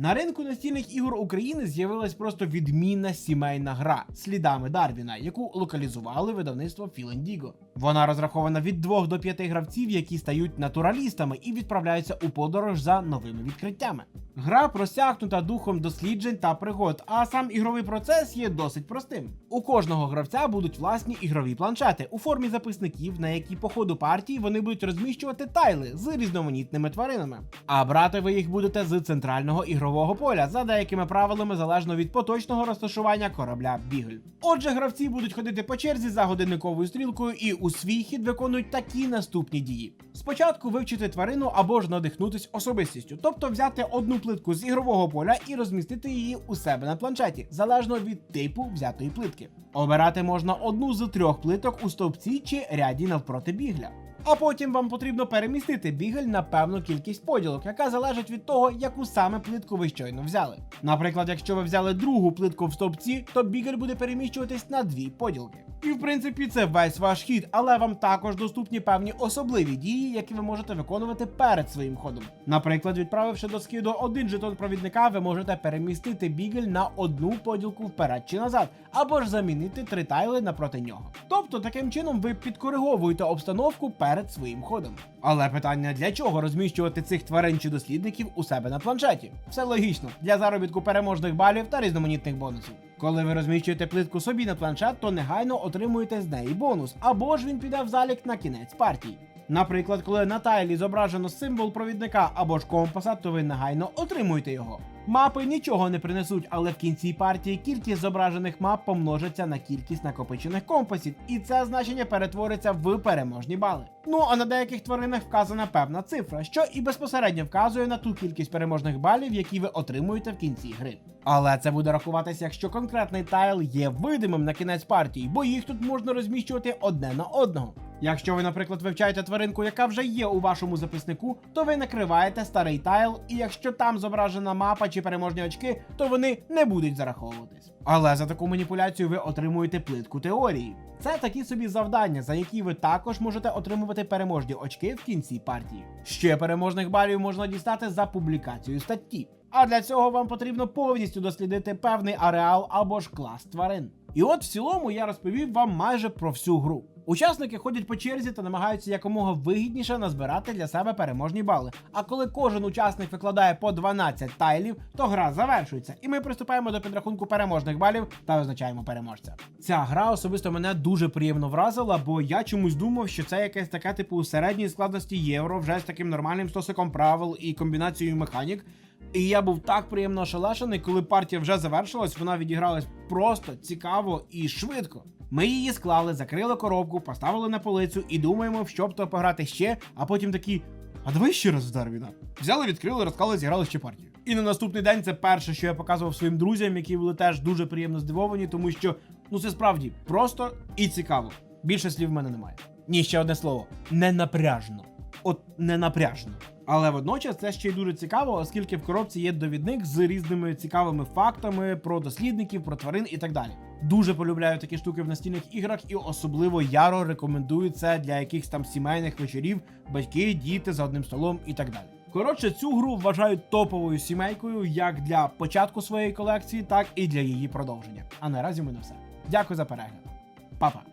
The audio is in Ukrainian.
На ринку настільних ігор України з'явилась просто відмінна сімейна гра слідами Дарвіна, яку локалізували видавництво Філендіго. Вона розрахована від 2 до 5 гравців, які стають натуралістами і відправляються у подорож за новими відкриттями. Гра просякнута духом досліджень та пригод, а сам ігровий процес є досить простим. У кожного гравця будуть власні ігрові планшети у формі записників, на які по ходу партії вони будуть розміщувати тайли з різноманітними тваринами. А брати ви їх будете з центрального ігрового поля за деякими правилами залежно від поточного розташування корабля Бігль. Отже, гравці будуть ходити по черзі за годинниковою стрілкою і у свій хід виконують такі наступні дії: спочатку вивчити тварину або ж надихнутись особистістю, тобто взяти одну плитку з ігрового поля і розмістити її у себе на планшеті, залежно від типу взятої плитки. Обирати можна одну з трьох плиток у стовпці чи ряді навпроти бігля. А потім вам потрібно перемістити бігель на певну кількість поділок, яка залежить від того, яку саме плитку ви щойно взяли. Наприклад, якщо ви взяли другу плитку в стовпці, то бігель буде переміщуватись на дві поділки. І в принципі це весь ваш хід, але вам також доступні певні особливі дії, які ви можете виконувати перед своїм ходом. Наприклад, відправивши до скиду один жетон провідника, ви можете перемістити бігель на одну поділку вперед чи назад, або ж замінити три тайли напроти нього. Тобто, таким чином ви підкориговуєте обстановку перед своїм ходом. Але питання для чого розміщувати цих тварин чи дослідників у себе на планшеті? Все логічно для заробітку переможних балів та різноманітних бонусів. Коли ви розміщуєте плитку собі на планшет, то негайно отримуєте з неї бонус, або ж він піде в залік на кінець партії. Наприклад, коли на тайлі зображено символ провідника або ж компаса, то ви негайно отримуєте його. Мапи нічого не принесуть, але в кінці партії кількість зображених мап помножиться на кількість накопичених компасів, і це значення перетвориться в переможні бали. Ну а на деяких тваринах вказана певна цифра, що і безпосередньо вказує на ту кількість переможних балів, які ви отримуєте в кінці гри. Але це буде рахуватися, якщо конкретний тайл є видимим на кінець партії, бо їх тут можна розміщувати одне на одного. Якщо ви, наприклад, вивчаєте тваринку, яка вже є у вашому записнику, то ви накриваєте старий тайл, і якщо там зображена мапа чи переможні очки, то вони не будуть зараховуватись. Але за таку маніпуляцію ви отримуєте плитку теорії. Це такі собі завдання, за які ви також можете отримувати переможні очки в кінці партії. Ще переможних балів можна дістати за публікацію статті. А для цього вам потрібно повністю дослідити певний ареал або ж клас тварин. І от в цілому я розповів вам майже про всю гру. Учасники ходять по черзі та намагаються якомога вигідніше назбирати для себе переможні бали. А коли кожен учасник викладає по 12 тайлів, то гра завершується, і ми приступаємо до підрахунку переможних балів та визначаємо переможця. Ця гра особисто мене дуже приємно вразила, бо я чомусь думав, що це якесь таке типу середньої складності євро, вже з таким нормальним стосиком правил і комбінацією механік. І я був так приємно ошелешений, коли партія вже завершилась, вона відігралась просто цікаво і швидко. Ми її склали, закрили коробку, поставили на полицю і думаємо, щоб то пограти ще, а потім такі. А давай ще раз в Дарвіна. Взяли, відкрили, розклали, зіграли ще партію. І на наступний день це перше, що я показував своїм друзям, які були теж дуже приємно здивовані, тому що ну це справді просто і цікаво. Більше слів в мене немає. Ні, ще одне слово: не напряжно. От не напряжно. Але водночас це ще й дуже цікаво, оскільки в коробці є довідник з різними цікавими фактами про дослідників, про тварин і так далі. Дуже полюбляю такі штуки в настільних іграх, і особливо яро рекомендую це для якихось там сімейних вечорів, батьки, діти за одним столом і так далі. Коротше, цю гру вважають топовою сімейкою як для початку своєї колекції, так і для її продовження. А наразі в мене все. Дякую за перегляд. Па-па!